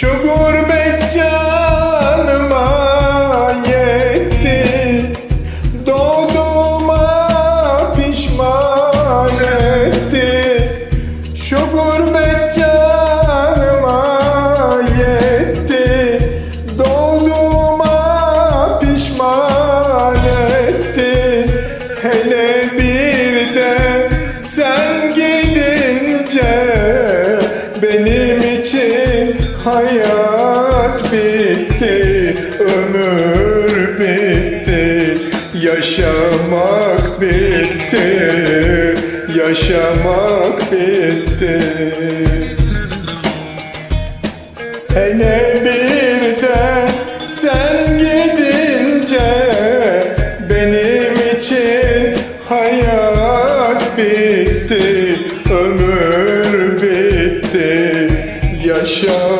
Şu gurbet canıma yetti. Doğduğuma pişman etti. Şu gurbet canıma yetti. Doğduğuma pişman etti. Hele bir de sen gidince Benim için Hayat bitti, ömür bitti Yaşamak bitti, yaşamak bitti. Hele bir de sen gidince Benim için hayat bitti, ömür bitti Yaşamak